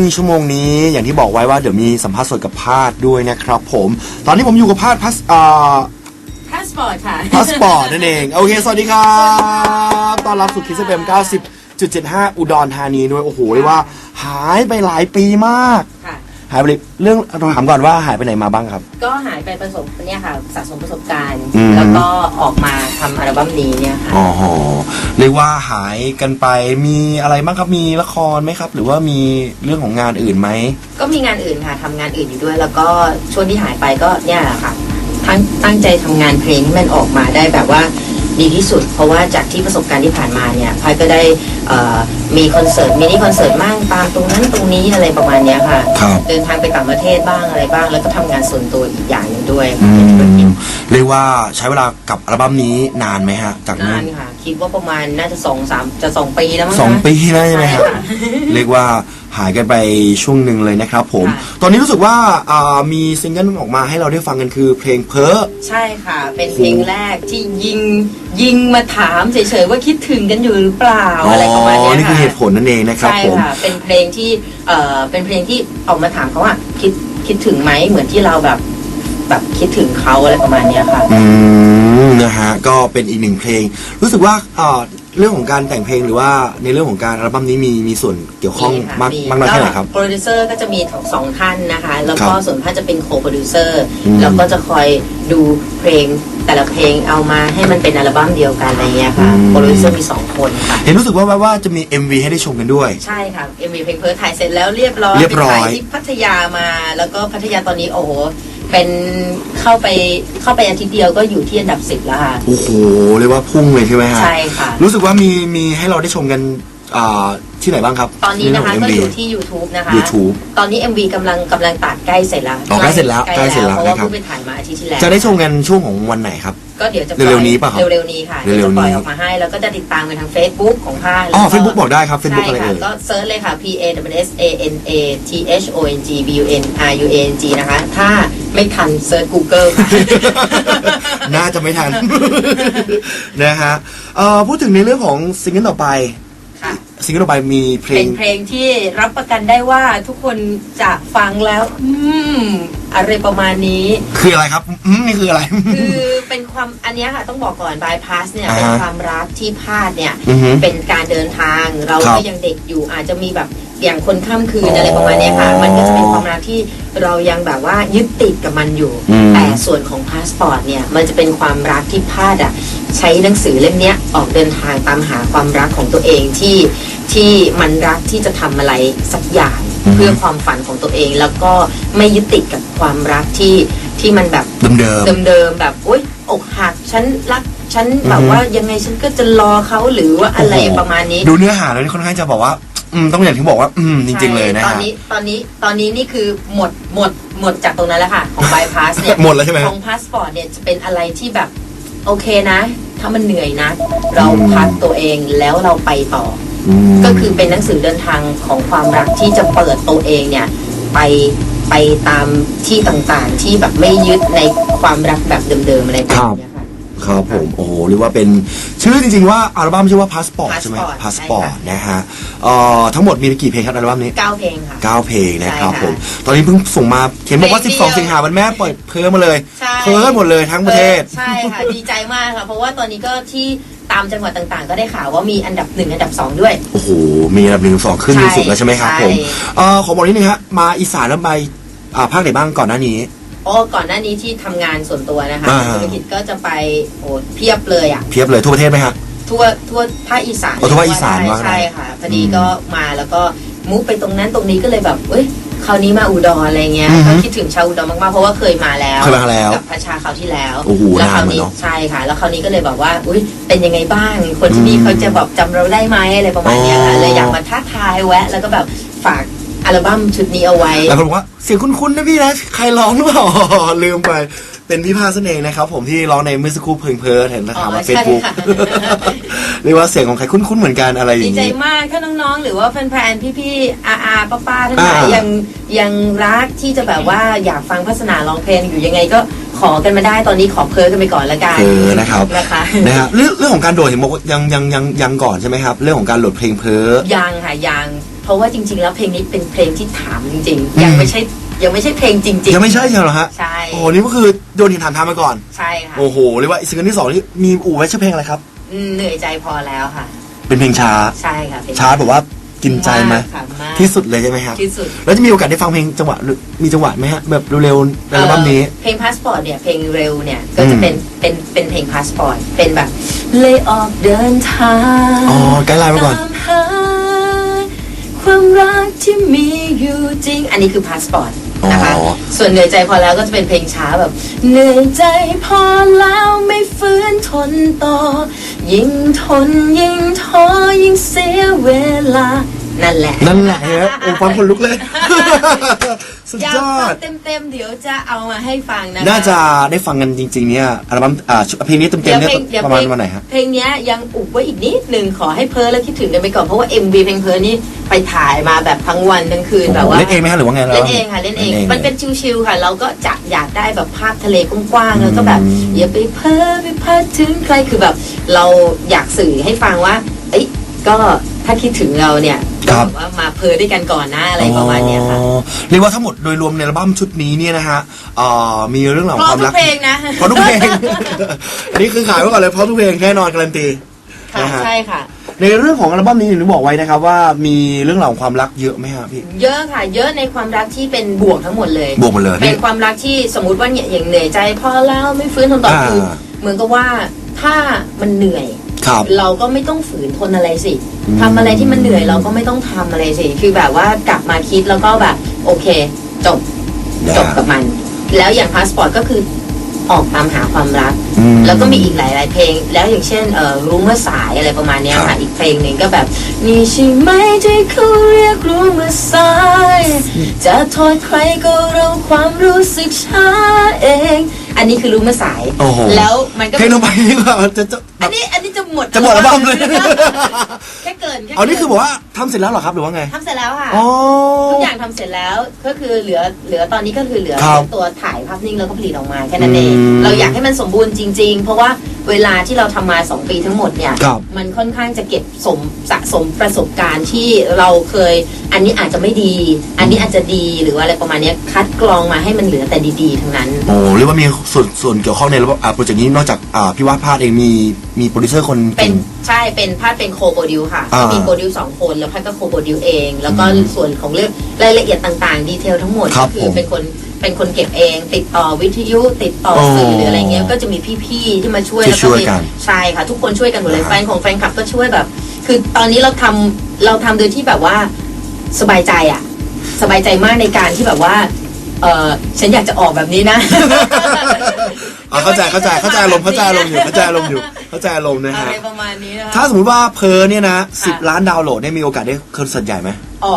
ในชั่วโมงนี้อย่างที่บอกไว้ว่าเดี๋ยวมีสัมภาษณ์สดกับพาดด้วยนะครับผม ตอนนี้ผมอยู่กับพาดพัสอ่าพาสปอร์ตค่ะพาสปอร์ตนั่นเอง โอเค สวัสดีครับต้อนรับสู่คิสเบม90.75 อุดรธานีด้วย โอ้โหเรียกว่าหายไปหลายปีมากค่ะ หายไปเลยเรื่องเราถามก่อนว่าหายไปไหนมาบ้างครับ ก็หายไปประสบเนี่ยค่ะสะสมประสบการณ์ อืม แล้วก็ออกมาทำอัลบั้มนี้เนี่ยค่ะ อ๋อเรียกว่าหายกันไปมีอะไรบ้างครับมีละครไหมครับ หรือว่ามีเรื่องของงานอื่นไหม ก็มีงานอื่นค่ะทำงานอื่นอยู่ด้วย แล้วก็ช่วงที่หายไปก็เนี่ยแหละค่ะตั้งตั้งใจทำงานเพลงให้มันออกมาได้แบบว่าดีที่สุด เพราะว่าจากที่ประสบการณ์ที่ผ่านมาเนี่ยพายก็ได้เอ่อ มีคอนเสิร์ตมินิคอนเสิร์ตบ้างตามตรงนั้นตรงนี้อะไรประมาณเนี้ยค่ะ ครับ เดินทางไปต่างประเทศบ้างอะไรบ้าง แล้วก็ทำงานส่วนตัวอีกอย่างหนึงด้วยอืค่ะเป็นธุรกิจม เรียกว่าใช้เวลากับอัลบั้มนี้นานไหมฮะ จากนู้นานนค่ะ คิดว่าประมาณน่าจะสองสามจะสองปีแล้วมั้งสองคะปีแล้วใช่ไหมครับใช่ค่ะเรียกว่าหายกันไปช่วงหนึ่งเลยนะครับผม ค่ะ ตอนนี้รู้สึกว่าอ่ามีซิงเกิลออกมาให้เราได้ฟังกันคือเพลงเพ้อ ใช่ค่ะ เป็นเพลงแรกที่ยิงยิงมาถามเฉยๆว่าคิดถึงกันอยู่หรือเปล่าอะไรประมาณเนี้ยนี่คือค่ะเหตุผลนั่นเองนะครับใช่ผม ค่ะ เป็นเพลงที่เอ่อเป็นเพลงที่ออกมาถามเขาว่าคิดคิดถึงไหมเหมือนที่เราแบบ แบบคิดถึงเขาอะไรประมาณเนี้ยค่ะ อืมนะฮะก็เป็นอีกหนึ่งเพลง รู้สึกว่าอ่าเรื่องของการแต่งเพลงหรือว่าในเรื่องของการอัลบั้มนี้มีมีส่วนเกี่ยวข้องค่ะมากมากน้อยแค่ไหนครับ โปรดิวเซอร์ก็จะมีสองท่านนะคะ แล้วก็ครับส่วนท่านจะเป็นโคโปรดิวเซอร์อืม แล้วก็จะคอยดูเพลงแต่ละเพลงเอามาให้มันเป็นอัลบั้มเดียวกันอะไรเงี้ยค่ะอืมโปรดิวเซอร์มีสองคนค่ะ เห็นรู้สึกว่าว่าว่าจะมี MV ให้ได้ชมกันด้วย ใช่ค่ะ MV เพลงเพิร์ทถ่ายเสร็จแล้วเรียบร้อยเรียบร้อย ไปถ่ายที่พัทยามา แล้วก็พัทยาตอนนี้โอ้โห เป็นเข้าไปเข้าไปอาทิตย์เดียวก็อยู่ที่อันดับสิบแล้วค่ะ โอ้โหเรียกว่าพุ่งเลยใช่ไหมฮะใช่ค่ะ รู้สึกว่ามีมีให้เราได้ชมกัน อ่าที่ไหนบ้างครับตอนนี้นะคะใเรื่ก็งขงอยู่ MV ที่ YouTube นะคะ YouTube ตอนนี้ MV กำลังกำลังตัดใกล้เสร็จแล้วอ๋อใกล้เสร็จแล้วใกล้เสร็จแล้วเพราะว่านะครับ เพิ่งไปถ่ายมาอาทิตย์ที่แล้ว จะได้ชมกันช่วงของวันไหนครับ ก็เดี๋ยวจะเร็วๆนี้ป่ะครับเร็วๆนี้ค่ะเร็เดี๋ยววๆนี้จะปล่อยออกมาให้ แล้วก็จะติดตามกันทาง Facebook ของภาคอ๋อแล้วเฟซบุ๊กบอกได้ครับเฟซบุ๊กใช่อะไรค่ะเอ่ย ก็เซิร์ชเลยค่ะ P A W S A N A T H O N G B U N R U A N G นะคะ ถ้าไม่ทันเซิร์ช Google ค่ะ น่าจะไม่ทัน นะฮะเอ่อพูดถึงในเรื่องของซิงเกิลต่อไปค่ะ ซิงเกิลต่อไปมีเพลเป็ง นเพลงที่รับประกันได้ว่าทุกคนจะฟังแล้ว อืมอะไรประมาณนี้ คืออะไรครับอืมนี่คืออะไร คือเป็นความอันเนี้ยค่ะต้องบอกก่อน bypass เนี่ยอ่าฮะเป็นความรักที่พลาดเนี่ยอือฮึเป็นการเดินทางเราครับก็ยังเด็กอยู่อาจจะมีแบบอย่างคนข้ามคืนอะไรประมาณเนี้ยค่ะอ๋อมันก็จะเป็นความรักที่เรายังแบบว่ายึดติดกับมันอยู่ อืม แต่ส่วนของพาสปอร์ตเนี่ยมันจะเป็นความรักที่พลาดอะใช้หนังสือเล่มเนี้ยออกเดินทางตามหาความรักของตัวเองที่ ที่มันรักที่จะทำอะไรสักอย่างอืม เพื่อความฝันของตัวเอง แล้วก็ไม่ยึดติดกับความรักที่ที่มันแบบเดิม เดิมๆแบบโอ๊ยอกหักฉันรักฉันแบอืบอฮึ ว่ายังไงฉันก็จะรอเขาหรือว่าอะไรประมาณนี้ๆดูเนื้อหาแล้วนี่ค่อนข้างจะบอกว่า อืมต้องอย่างที่บอกว่า อืมจริง ๆ เลยนะใช่ตอนฮะ นี้ตอนนี้ตอนนี้นี่คือหมดหมดหมดจากตรงนั้นแล้วค่ะ ของ bypass เนี่ยหมดแล้วใช่ไหมของพาสปอร์ตเนี่ยจะเป็นอะไรที่แบบ โอเคนะ ถ้ามันเหนื่อยนะ เราอืม พักตัวเองแล้วเราไปต่อมอ ก็คือเป็นหนังสือเดินทางของความรักที่จะเปิดตัวเองเนี่ยไปไปตามที่ต่างๆ ที่แบบไม่ยึดในความรักแบบเดิมๆอะไรแบบเนี้ยค่ะ ครับผมโอ้โหเรียกว่าเป็นชื่อจริงๆว่าอัลบั้มชื่อว่า Passport ใช่ไหม Passport Passport ใช่ค่ะ นะฮะเอ่อทั้งหมดมีกี่เพลงครับอัลบั้มนี้ เก้าเพลงค่ะ 9 เพลงนะครับใช่ค่ะผม ตอนนี้เพิ่งส่งมาเขียนบอกว่า เพลงเดียว12 สิงหาวันแม่เปิดเพิ่มมาเลย ใช่ เพิ่มหมดเลยทั้งประเทศ ใช่ค่ะ ดีใจมากค่ะ เพราะว่าตอนนี้ก็ที่ ตามจังหวัดต่างๆ ก็ได้ข่าวว่ามีอันดับหนึ่งอันดับสองด้วย โอ้โห มีอันดับหนึ่งสองขึ้นใช่มีสุดแล้วใช่ไหมครับใช่ ผมเอ่อขอบอกนิดนึงฮะมาอีสานแล้วไปอ่าภาคไหนบ้างก่อนหน้านี้ โอ้ก่อนหน้านี้ที่ทำงานส่วนตัวนะคะอ่า ธุรกิจก็จะไปโอ้เพียบเลยอะ เพียบเลยทั่วประเทศไหมฮะ ทั่วทั่วภาคอีสานอ๋อทั่วภาคอีสานได้ว่าได้ ใช่ค่ะพอดีอืมก็มาแล้วก็มุกไปตรงนั้นตรงนี้ก็เลยแบบเอ้ย คราวนี้มาอุดรอะไรเงี้ยอือฮึก็คิดถึงชาวอุดรมากๆ เพราะว่าเคยมาแล้วเคยมาแล้วกับพระชาคราวที่แล้วโอ้โหแล้วคราวนานเหมือนนี้เนอะ ใช่ค่ะ แล้วคราวนี้ก็เลยแบบว่า อุ้ยเป็นยังไงบ้าง คนที่นี่อืมเขาจะแบบจำเราได้ไหมอะไรประมาณเนี้ยค่ะอ๋อเลยอยากมาท้าทายแวะ แล้วก็แบบฝากอัลบั้มชุดนี้เอาไว้ หลายคนบอกว่าเสียงคุ้นๆนะพี่นะใครร้องหรือเปล่า ลืมไป เป็นพี่ภาคเสน่ห์นะครับ ผมที่ร้องในมือสกูเพลิงเพลินเห็นนะถามอ๋มาอเฟซบุ๊กใช่ค่ะเรียกว่าเสียงของใครคุ้นๆเหมือนกันอะไรอดีย่างใจนี้มากถ้าน้องๆ หรือว่าแฟนๆ พี่ๆ อาอาป้าป้าๆทั้งหลายอ่ายัยังยังรักที่จะแบบว่าอยากฟังพัฒนาร้องเพลงอยู่ยังไงก็ขอกันมาได้ตอนนี้ขอเพิร์กันไปก่อนละกันเออนะครับ นะคะ นะฮะเรื่องเรื่องของการโดดเห็นบอกว่ายังยังยังยังก่อนใช่ไหมครับ เรื่องของการโหลดเพลงเพอยังค่ะยังเพราะว่าจริง ๆ แล้วเพลงนี้เป็นเพลงที่ถามจริง ๆ ยังไม่ใช่ ยังไม่ใช่เพลงจริง ๆ ยังไม่ใช่ใช่เหรอฮะใช่ โอ้นี่ก็คือโดนหินถามทำมาก่อน ใช่ค่ะโอ้โหเรียกว่าซิงเกิลที่สองที่มีอู่ไว้ชื่อเพลงอะไรครับ อืมเหนื่อยใจพอแล้วค่ะ เป็นเพลงช้า ใช่ค่ะเพลงช้าแบบว่ากินใจไหมากค่ะมากที่สุดเลยใช่ไหมครับ ที่สุดแล้วจะมีโอกาสได้ฟังเพลงจังหวะหรือมีจังหวะไหมฮะแบบเร็วๆในอัลบั้มนี้ เอ่อเพลงพาสปอร์ตเนี่ยเพลงเร็วเนี่ยก็จะเป็นเป็นเป็นเพลงพาสปอร์ตเป็นแบบเลยออกเดินทางอ๋อไกด์ไลน์มาก่อน ตามหาความรักที่มีอยู่จริง อันนี้คือพาสปอร์ต นะคะ อ๋อ ส่วนเหนื่อยใจพอแล้วก็จะเป็นเพลงช้าแบบ เหนื่อยใจพอแล้วไม่ฟื้นทนต่อ ยิ่งทนยิ่งท้อยิ่งเสียเวลา นั่นแหละ นั่นแหละฮะโอ้ฟังคนลุกเลย สุดอยากยอฟัดงเต็มๆเดี๋ยวจะเอามาให้ฟังนะคะน่าจะได้ฟังกันจริง ๆ เนี่ยอัลบั้มอ่าเพลงนี้เต็มๆเนี่ยประมาณวันไหนฮะ เพลงเนี้ยยังอุบไว้อีกนิดหนึ่งขอให้เพ้อแล้วคิดถึงกันไปก่อนเพราะว่า MV เพลงเพ้อนี่ไปถ่ายมาแบบทั้งวันทั้งคืนแบบว่า เล่นเองไหมฮะหรือว่าไงเล่นเองค่ะเล่นเองมันเป็นชิวๆค่ะ เราก็จะอยากได้แบบภาพทะเลกว้างๆแล้วก็แบบอืมอย่าไปเพ้อไปพัดถึงใครคือแบบ เราอยากสื่อให้ฟังว่า เอ้ยก็ถ้าคิดถึงเราเนี่ย ก็แบบว่ามาเพ้อด้วยกันก่อนนะอะไรประมาณเนี้ยค่ะอ๋อเรียกว่าทั้งหมดโดยรวมในอัลบั้มชุดนี้เนี่ยนะฮะเอ่อมีเรื่องราวเพของราะความทุรักกเพลงนะเพราะทุกเพลง อันนี้คือขายไว้ก่อนเลยเพราะทุกเพลงแน่นอนการันตีค่ะนะฮะใช่ค่ะ ในเรื่องของอัลบั้มนี้หนูบอกไว้นะครับว่ามีเรื่องราวของความรักเยอะไหมฮะพี่ เยอะค่ะ เยอะในความรักที่เป็นบวกทั้งหมดเลย บวกหมดเลยเป็นความรักที่สมมุติว่าเนี่ยอย่างเหนื่อยใจพอแล้วไม่ฟื้นทนต่ออา คือเหมือนกับว่าถ้ามันเหนื่อย ครับเราก็ไม่ต้องฝืนทนอะไรสิอืม ทำอะไรที่มันเหนื่อยเราก็ไม่ต้องทำอะไรสิ คือแบบว่ากลับมาคิดแล้วก็แบบโอเค จบจบกับมัน แล้วอย่างพาสปอร์ตก็คือออกตามหาความรัก อืมแล้วก็มีอีกหลาย ๆ เพลง แล้วอย่างเช่นเอ่อรู้เมื่อสายอะไรประมาณเนี้ยครัค่ะ บ อีกเพลงหนึ่งก็แบบ นี่ใช่ไหมที่เขาเรียกรู้เมื่อสาย จะโทษใครก็เราความรู้สึกช้าเอง อันนี้คือรู้เมื่อสาย โอ้โห แล้วมันก็เพลงต่อไปนี่ก็จะจะอันนี้อันนี้จะหมดจะหมดอัลบั้มเลย แค่เกินแค่อ๋อนี่เกิคือบอกว่าทำเสร็จแล้วเหรอครับหรือว่าไงทำเสร็จแล้วค่ะ อ๋อ ทุกอย่างทำเสร็จแล้วก็คือเหลือเหลือตอนนี้ก็คือเหลือครับตัวถ่ายภาพนิ่งแล้วก็ผลิตออกมาแค่นั้นเอง อืมเราอยากให้มันสมบูรณ์จริง ๆ เพราะว่าเวลาที่เราทำมา 2 ปีทั้งหมดเนี่ย ครับมันค่อนข้างจะเก็บสมสะสมประสบการณ์ที่เราเคย อันนี้อาจจะไม่ดี อันนี้อาจจะดีหรือว่าอะไรประมาณเนี้ยคัดกรองมาให้มันเหลือแต่ดีๆ ทั้งนั้น โอ้เรียกว่ามีส่วนส่วนเกี่ยวข้องในระบบอ่าโปรเจกต์นี้นอกจากอ่าพี่วาดพาดเองมีมีโปรดิวเซอร์คนเป็เก่นง ใช่เป็นพาดเป็นโคโปรดิวค่ะอ่ามีโปรดิวสองคนแล้วพัดก็โคโปรดิวเอง แล้วก็อืมส่วนของเรื่องรายละเอียดต่างๆ ดีเทลทั้งหมดครัก็บคืผอมเป็นคนเป็นคนเก็บเอง ติดต่อวิทยุติดต่อออสื่อหรืออะไรเงี้ยก็จะมีพี่ๆที่มาช่วยที่แล้วช่ก็วยมีกันใช่ค่ะ ทุกคนช่วยกันหมดเลยอ่า แฟนของแฟนคลับก็ช่วยแบบ คือตอนนี้เราทำเราทำโดยที่แบบว่าสบายใจอะสบายใจมากในการที่แบบว่า เออฉันอยากจะออกแบบนี้นะ อ่าเข้าใจเข้าใจเข้าใจอารมณ์เข้าใจอารมณ์อยู่เข้าใจอารมณ์อยู่เข้าใจอารมณ์นะอะฮะไรประมาณนี้นะคะ ถ้าสมมติว่าเพอเนี่ยนะสิบค่ะล้านดาวน์โหลดเนี่ยมีโอกาสได้คอนเสิร์ตใหญ่ไหมอ๋อ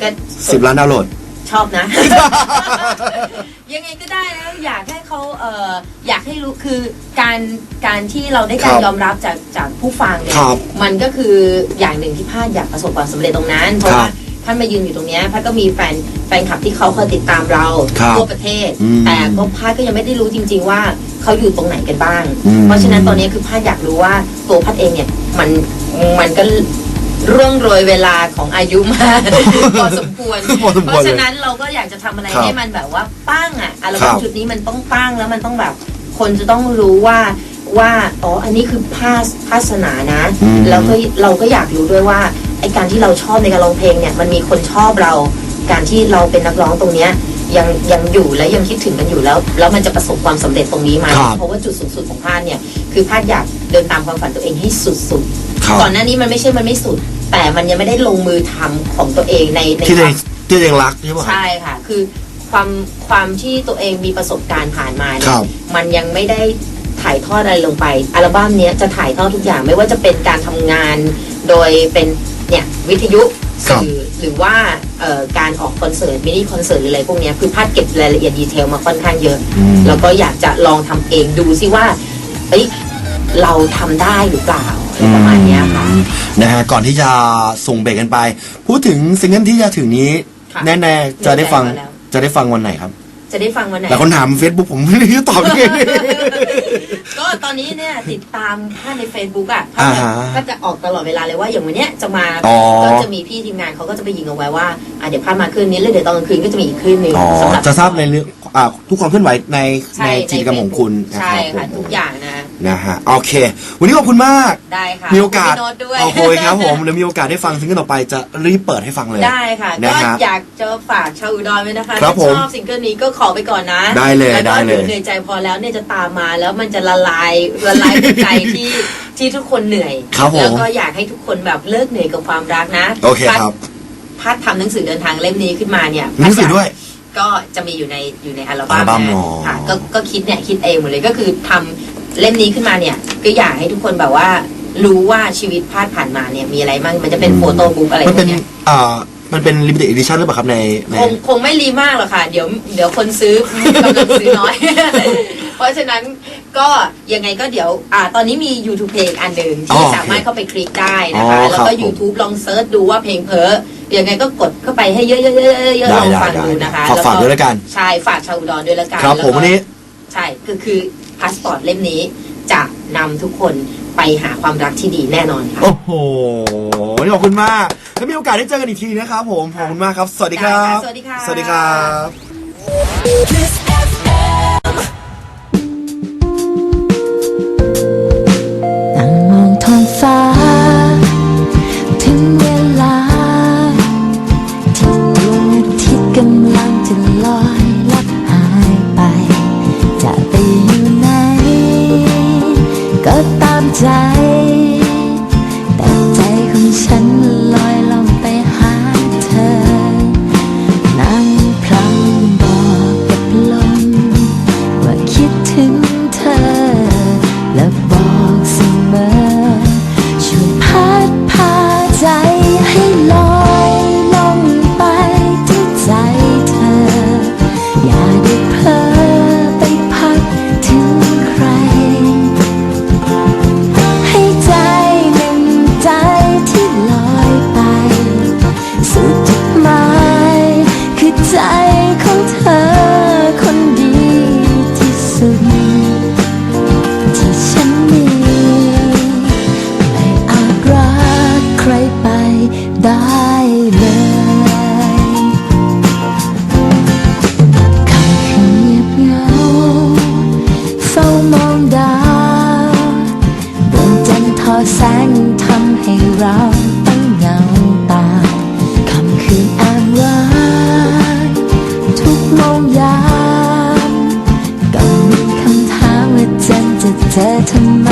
ก็สิบล้านดาวน์โหลด ชอบนะ ยังไงก็ได้นะอยากให้เขาเอ่ออยากให้รู้คือการการที่เราได้การครับยอมรับจากจากผู้ฟังเนี่ยครับมันก็คืออย่างหนึ่งที่พาดอยากประสบความสำเร็จตรงนั้น เพราะครับว่า ท่านมายืนอยู่ตรงเนี้ยพาดก็มีแฟนแฟนคลับที่เขาเคยติดตามเราครับทั่วประเทศ อืมแต่ก็พาดก็ยังไม่ได้รู้จริง ๆ ว่าเขาอยู่ตรงไหนกันบ้าง อืม เพราะฉะนั้นตอนนี้คือพาดอยากรู้ว่าตัวพัดเองเนี่ยมันมันก็ร่วงโรยเวลาของอายุมา พอสมควร พอสมเพควรราะเลยฉะนั้นเราก็อยากจะทำอะไรครับให้มันแบบว่าปั้งอะอัลครับั้มบ ชุดนี้มันต้องปั้งแล้วมันต้องแบบ คนจะต้องรู้ว่าว่าอ๋ออันนี้คือภาสภาสนานะ อืม แล้วก็เราก็อยากรู้ด้วยว่า ไอการที่เราชอบในการร้องเพลงเนี่ยมันมีคนชอบเรา การที่เราเป็นนักร้องตรงเนี้ยยังยังอยู่และยังคิดถึงกันอยู่แล้ว แล้วมันจะประสบความสำเร็จตรงนี้ไหมครับเพราะว่าจุดสูงสุดของพาดเนี่ยคือพาดอยากเดินตามความฝันตัวเองให้สุดๆครับก่อนหน้านี้มันไม่ใช่มันไม่สุด แต่มันยังไม่ได้ลงมือทำของตัวเองในในที่ตัวคเอวางมที่ตัวเองรักใช่ป่ะ ใช่ค่ะ คือความความที่ตัวเองมีประสบการณ์ผ่านมาเนี่คยรับมันยังไม่ได้ถ่ายทอดอะไรลงไป อัลบั้มเนี้ยจะถ่ายทอดทุกอย่างไม่ว่าจะเป็นการทำงาน โดยเป็น เนี่ยวิทยุครับสื่อหรือว่าเอ่อการออกคอนเสิร์ตมินิคอนเสิร์ตหรืออะไรพวกเนี้ยคือพาดเก็บรายละเอียดดีเทลมาค่อนข้างเยอะอืมแล้วก็อยากจะลองทำเองดูซิว่าเอ้ยเราทำได้หรือเปล่าอะไรประมาณเนี้ยค่ะอืมนะฮะก่อนที่จะส่งเบรกกันไป พูดถึงซิงเกิลที่จะถึงนี้ค่ะแน่ๆจะได้ฟังแน่ๆมาแล้วจะได้ฟังวันไหนครับ จะได้ฟังวันไหนแต่คนถาม Facebook ผมไม่รู้จะตอบยังไง ก็ตอนนี้เนี่ยติดตามท่านใน Facebook อะอ่าก็จะฮะก็จะออกตลอดเวลาเลยว่าอย่างวันเนี้ยจะมาอ๋อก็จะมีพี่ทีมงานเขาก็จะไปยิงเอาไว้ว่าอะเดี๋ยวพามาคืนนี้แล้วเดี๋ยวตอนกลางคืนก็จะมีอีกคืนหนึ่งอ๋อสำหรับจะทราบในเรื่องอ่าทุกความเคลื่อนไหวในใช่ในกิจกรรมของคุณนะใช่ครับค่ะผม ทุกอย่าง นะนะฮะโอเค วันนี้ขอบคุณมาก ได้ค่ะมีโอกาสขบคุณพี่โน้ตด้วย โอเคครับผมเดี๋ยวมีโอกาสได้ฟังซิงเกิลต่อไปจะรีบเปิดให้ฟังเลย ได้ค่ะ นะก็ครับอยากจะฝากชาวอุดรไว้นะคะครับถ้าผมชอบซิงเกิลนี้ก็ขอไปก่อนนะได้เลยแล้วก็ได้เลย ดี๋วเหนื่อยใจพอแล้วเนี่ยจะตามมาแล้วมันจะละลายละลายในใจที่ที่ทุกคนเหนื่อยครับผม แล้วก็อยากให้ทุกคนแบบเลิกเหนื่อยกับความรักนะโอเคครับพัดทำหนังสือเดินทางเล่มนี้ขึ้นมาเนี่ยหนังสือด้วย ก็จะมีอยู่ในอยู่ในอัลบั้อัมลบั้มนะอ๋อค่ะก็ก็คิดเนี่ยคิดเองหมดเลยก็คือทำ เล่มนี้ขึ้นมาเนี่ยก็อยากให้ทุกคนแบบว่า รู้ว่าชีวิตพาดผ่านมาเนี่ยมีอะไรบ้างมันจะเป็นโฟโต้บุ๊กอะไรพมันวเป็นกเนี้ยอ่ามันเป็น limited edition หรือเปล่าครับในใน คงคงไม่รีมากหรอกค่ะ เดี๋ยวเดี๋ยวคนซื้อกำลังซื้อน้อย เพราะฉะนั้นก็ยังไงก็เดี๋ยวอ่าตอนนี้มี YouTube เพลงอันหนึ่งอ๋อที่โอเคสามารถเข้าไปคลิกได้นะคะ อ๋อแล้วครับก็ผม YouTube ลองเซิร์ชดูว่าเพลงเพ้อยังไงก็กดเข้าไปให้เยอะๆๆๆๆลองฟังดูนะคะขอฝากด้วยแล้วกัน ใช่ฝากชาวอุดรด้วยแล้วกันครับผมแล้ก็ วันนี้ ใช่ คือคือ พาสปอร์ตเล่มนี้จะนำทุกคนไปหาความรักที่ดีแน่นอนค่ะโอ้โหวันนี้ขอบคุณมากแล้วมีโอกาสได้เจอกันอีกทีนะครับผมขอบคุณมากครับ สวัสดีครับได้ค่ะสวัสดีค่ะสวัสดีครับ ต นจะเจอทำไม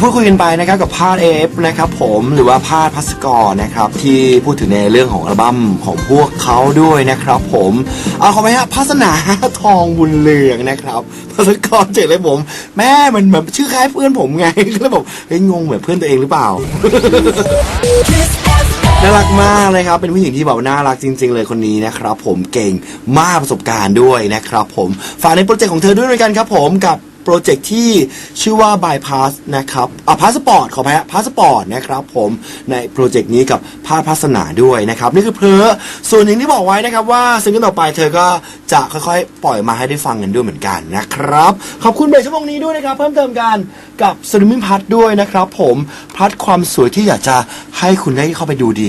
ยวพูดคุยกันไปนะครับกับพาดเอฟนะครับผมหรือว่าพาดพัสกรนะครับที่พูดถึงในเรื่องของอัลบั้มของพวกเขาด้วยนะครับผมเอาขอไปฮะพัสนาทองบุญเรืองนะครับพัสกรเจ๋งเลยผม แม่มันเหมือนชื่อคล้ายเพื่อนผมไงก็เลยบอกเฮ้ยงงเหมือนเพื่อนตัวเองหรือเปล่าน่ารักมากเลยครับ เป็นผู้หญิงที่แบบน่ารักจริง ๆ เลยคนนี้นะครับผมเก่งมากประสบการณ์ด้วยนะครับผมฝากในโปรเจกต์ของเธอด้วยเหมือนกันครับผมกับ รเจกต์ที่ชื่อว่า Bypass นะครับอะพาสปอร์ตขอไปฮะพาสปอร์ตนะครับผมในโปรเจกต์นี้กับพาดพัสนาด้วยนะครับนี่คือเพลอส่วนหนึ่งที่บอกไว้นะครับว่าซิงเกิลต่อไปเธอก็จะค่อยๆ ปล่อยมาให้ได้ฟังกันด้วยเหมือนกันนะครับ ขอบคุณเบรกชั่วโมงนี้ด้วยนะครับ เพิ่มเติมกันกับสลิมิงพัทด้วยนะครับผมพัดความสวยที่อยากจะให้คุณได้เข้าไปดูดี